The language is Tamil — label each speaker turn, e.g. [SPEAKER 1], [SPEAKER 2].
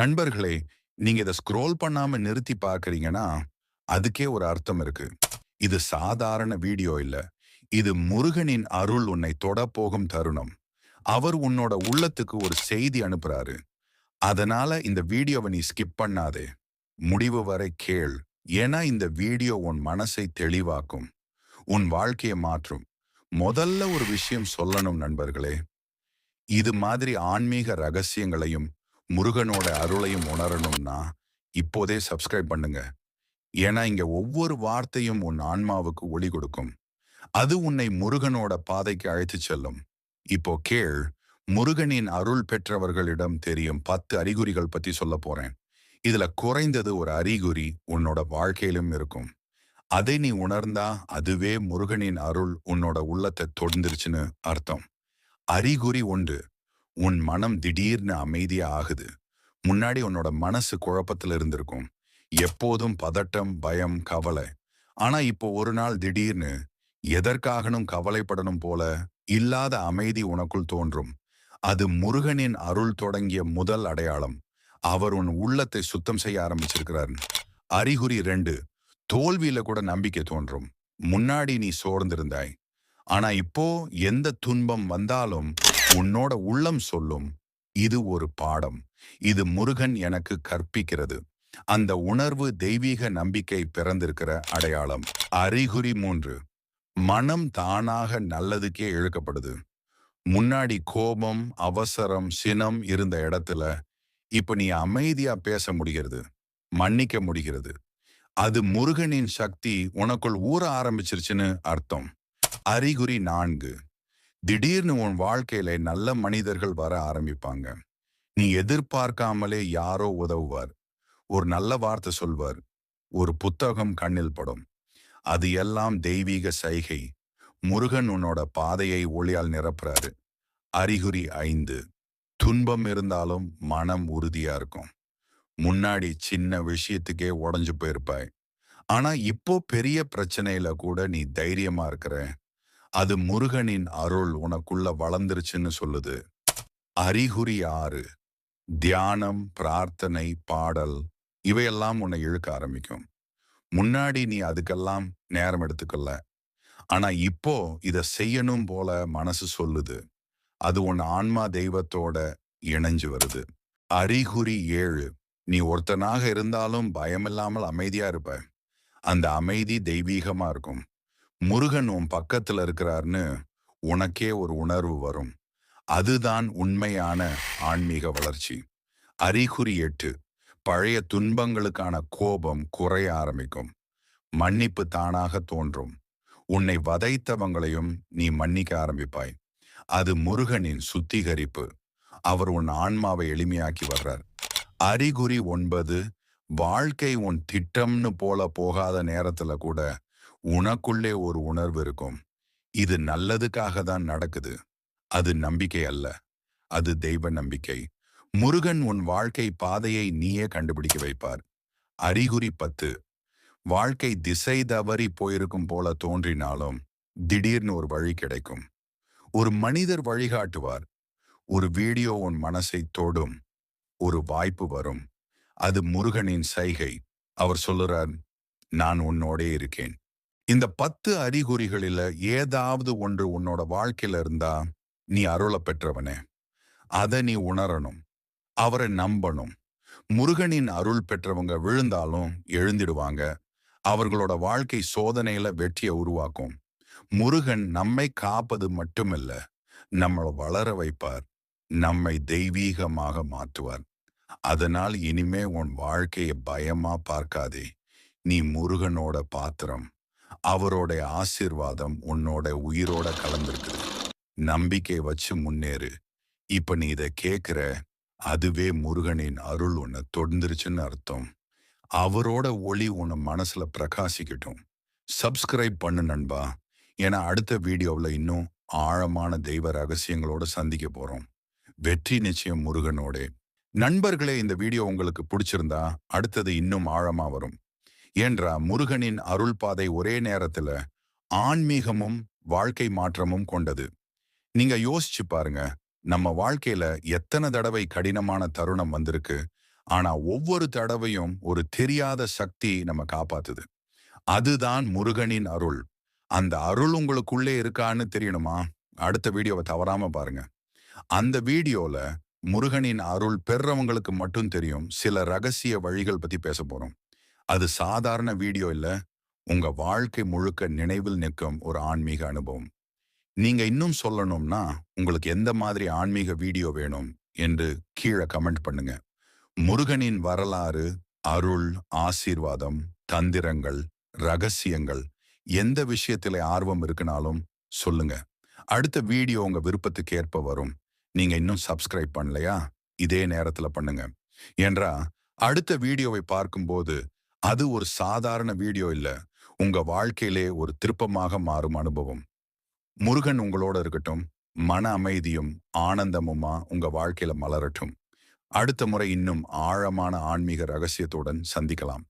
[SPEAKER 1] நண்பர்களே நீங்க இதை ஸ்க்ரோல் பண்ணாம நிறுத்தி பார்க்கறீங்கன்னா அதுக்கே ஒரு அர்த்தம் இருக்கு. இது சாதாரண வீடியோ இல்ல. இது முருகனின் அருள் உன்னை தொட போகும் தருணம். அவர் உன்னோட உள்ளத்துக்கு ஒரு செய்தி அனுப்புறாரு. அதனால இந்த வீடியோவை நீ ஸ்கிப் பண்ணாதே. முடிவு வரை கேள். ஏன்னா இந்த வீடியோ உன் மனசை தெளிவாக்கும். உன் வாழ்க்கையை மாற்றும். முதல்ல ஒரு விஷயம் சொல்லணும் நண்பர்களே. இது மாதிரி ஆன்மீக ரகசியங்களையும் முருகனோட அருளையும் உணரணும்னா இப்போதே சப்ஸ்கிரைப் பண்ணுங்க. ஏன்னா இங்க ஒவ்வொரு வார்த்தையும் உன் ஆன்மாவுக்கு ஒளி கொடுக்கும். அது உன்னை முருகனோட பாதைக்கு அழைத்து செல்லும். இப்போ கேள் முருகனின் அருள் பெற்றவர்களிடம் தெரியும் பத்து அறிகுறிகள் பத்தி சொல்ல போறேன். இதுல குறைந்தது ஒரு அறிகுறி உன்னோட வாழ்க்கையிலும் இருக்கும். அதை நீ உணர்ந்தா அதுவே முருகனின் அருள் உன்னோட உள்ளத்தை தொடர்ந்துருச்சுன்னு அர்த்தம். அறிகுறி உண்டு உன் மனம் திடீர்னு அமைதியா ஆகுது. முன்னாடி உன்னோட மனசு குழப்பத்துல இருந்திருக்கும். எப்போதும் பதட்டம் பயம் கவலை. ஆனா இப்போ ஒரு நாள் திடீர்னு எதற்காகனும் கவலைப்படணும் போல இல்லாத அமைதி உனக்குள் தோன்றும். அது முருகனின் அருள் தொடங்கிய முதல் அடையாளம். அவர் உன் உள்ளத்தை சுத்தம் செய்ய ஆரம்பிச்சிருக்கிறார். அறிகுறி ரெண்டு தோல்வியில கூட நம்பிக்கை தோன்றும். முன்னாடி நீ சோர்ந்திருந்தாய். ஆனா இப்போ எந்த துன்பம் வந்தாலும் உன்னோட உள்ளம் சொல்லும் இது ஒரு பாடம். இது முருகன் எனக்கு கற்பிக்கிறது. அந்த உணர்வு தெய்வீக நம்பிக்கை பிறந்திருக்கிற அடையாளம். அறிகுறி மூன்று. மனம் தானாக நல்லதுக்கே இழுக்கப்படுது. முன்னாடி கோபம் அவசரம் சினம் இருந்த இடத்துல இப்ப நீ அமைதியா பேச முடிகிறது. மன்னிக்க முடிகிறது. அது முருகனின் சக்தி உனக்குள் ஊற ஆரம்பிச்சிருச்சுன்னு அர்த்தம். அறிகுறி நான்கு. திடீர்னு உன் வாழ்க்கையில நல்ல மனிதர்கள் வர ஆரம்பிப்பாங்க. நீ எதிர்பார்க்காமலே யாரோ உதவுவார். ஒரு நல்ல வார்த்தை சொல்வார். ஒரு புத்தகம் கண்ணில் படும். அது எல்லாம் தெய்வீக சைகை. முருகன் உன்னோட பாதையை ஒளியால் நிரப்புறாரு. அறிகுறி ஐந்து. துன்பம் இருந்தாலும் மனம் உறுதியா இருக்கும். முன்னாடி சின்ன விஷயத்துக்கே உடஞ்சு போயிருப்பாய். ஆனா இப்போ பெரிய பிரச்சனையில கூட நீ தைரியமா இருக்கிற. அது முருகனின் அருள் உனக்குள்ள வளர்ந்துருச்சுன்னு சொல்லுது. அறிகுறி ஆறு தியானம் பிரார்த்தனை பாடல் இவையெல்லாம் உன்னை இழுக்க ஆரம்பிக்கும். முன்னாடி நீ அதுக்கெல்லாம் நேரம் எடுத்துக்கல. ஆனா இப்போ இத செய்யணும் போல மனசு சொல்லுது. அது உன் ஆன்மா தெய்வத்தோட இணைஞ்சு வருது. அறிகுறி ஏழு நீ ஒருத்தனாக இருந்தாலும் பயமில்லாமல் அமைதியா இருப்ப. அந்த அமைதி தெய்வீகமா இருக்கும். முருகன் உன் பக்கத்துல இருக்கிறார்னு உனக்கே ஒரு உணர்வு வரும். அதுதான் உண்மையான ஆன்மீக வளர்ச்சி. அறிகுறி எட்டு பழைய துன்பங்களுக்கான கோபம் குறைய ஆரம்பிக்கும். மன்னிப்பு தானாக தோன்றும். உன்னை வதைத்தவங்களையும் நீ மன்னிக்க ஆரம்பிப்பாய். அது முருகனின் சுத்திகரிப்பு. அவர் உன் ஆன்மாவை எளிமையாக்கி வர்றார். அறிகுறி ஒன்பது வாழ்க்கை உன் திட்டம்னு போல போகாத நேரத்துல கூட உனக்குள்ளே ஒரு உணர்வு இருக்கும். இது நல்லதுக்காக தான் நடக்குது. அது நம்பிக்கை அல்ல. அது தெய்வ நம்பிக்கை. முருகன் உன் வாழ்க்கை பாதையை நீயே கண்டுபிடிக்க வைப்பார். அறிகுறி பத்து. வாழ்க்கை திசை தவறி போயிருக்கும் போல தோன்றினாலும் திடீர்னு ஒரு வழி கிடைக்கும். ஒரு மனிதர் வழிகாட்டுவார். ஒரு வீடியோ உன் மனசை தொடும். ஒரு வாய்ப்பு வரும். அது முருகனின் சைகை. அவர் சொல்லுறார் நான் உன்னோடே இருக்கேன். இந்த பத்து அறிகுறிகளில ஏதாவது ஒன்று உன்னோட வாழ்க்கையில இருந்தா நீ அருளை பெற்றவனே. அதை நீ உணரணும். அவரை நம்பணும். முருகனின் அருள் பெற்றவங்க விழுந்தாலும் எழுந்திடுவாங்க. அவர்களோட வாழ்க்கை சோதனையில வெற்றியை உருவாக்கும். முருகன் நம்மை காப்பது மட்டுமில்ல நம்மளை வளர வைப்பார். நம்மை தெய்வீகமாக மாற்றுவார். அதனால் இனிமே உன் வாழ்க்கையை பயமா பார்க்காதே. நீ முருகனோட பாத்திரம். அவரோட ஆசீர்வாதம் உன்னோட உயிரோட கலந்திருக்குது. நம்பிக்கை வச்சு முன்னேறு. இப்ப நீ இதை கேக்குற அதுவே முருகனின் அருள் உன்னை தொடர்ந்துருச்சுன்னு அர்த்தம். அவரோட ஒளி உன்னை மனசுல பிரகாசிக்கட்டும். சப்ஸ்கிரைப் பண்ணு நண்பா. ஏன்னா அடுத்த வீடியோவில் இன்னும் ஆழமான தெய்வ ரகசியங்களோட சந்திக்க போறோம். வெற்றி நிச்சயம் முருகனோட. நண்பர்களே இந்த வீடியோ உங்களுக்கு பிடிச்சிருந்தா அடுத்தது இன்னும் ஆழமா வரும். என்ற முருகனின் அருள் பாதை ஒரே நேரத்துல ஆன்மீகமும் வாழ்க்கை மாற்றமும் கொண்டது. நீங்க யோசிச்சு பாருங்க நம்ம வாழ்க்கையில எத்தனை தடவை கடினமான தருணம் வந்திருக்கு ஆனா ஒவ்வொரு தடவையும் ஒரு தெரியாத சக்தி நம்ம காப்பாத்துது. அதுதான் முருகனின் அருள். அந்த அருள் உங்களுக்குள்ளே இருக்கான்னு தெரியணுமா? அடுத்த வீடியோவை தவறாம பாருங்க. அந்த வீடியோல முருகனின் அருள் பெறவங்களுக்கு மட்டும் தெரியும் சில ரகசிய வழிகள் பத்தி பேச போறோம். அது சாதாரண வீடியோ இல்ல. உங்க வாழ்க்கை முழுக்க நினைவில் நிற்கும் ஒரு ஆன்மீக அனுபவம். நீங்க இன்னும் சொல்லணும்னா உங்களுக்கு எந்த மாதிரி ஆன்மீக வீடியோ வேணும் என்று கீழே கமெண்ட் பண்ணுங்க. முருகனின் வரலாறு அருள் ஆசீர்வாதம் தந்திரங்கள் ரகசியங்கள் எந்த விஷயத்துல ஆர்வம் இருக்குனாலும் சொல்லுங்க. அடுத்த வீடியோ உங்க விருப்பத்துக்கு ஏற்ப வரும். நீங்க இன்னும் சப்ஸ்கிரைப் பண்ணலையா? இதே நேரத்துல பண்ணுங்க. என்றா அடுத்த வீடியோவை பார்க்கும்போது அது ஒரு சாதாரண வீடியோ இல்ல. உங்க வாழ்க்கையிலே ஒரு திருப்பமாக மாறும் அனுபவம். முருகன் உங்களோட இருக்கட்டும். மன அமைதியும் ஆனந்தமுமா உங்க வாழ்க்கையில மலரட்டும். அடுத்த முறை இன்னும் ஆழமான ஆன்மீக ரகசியத்துடன் சந்திக்கலாம்.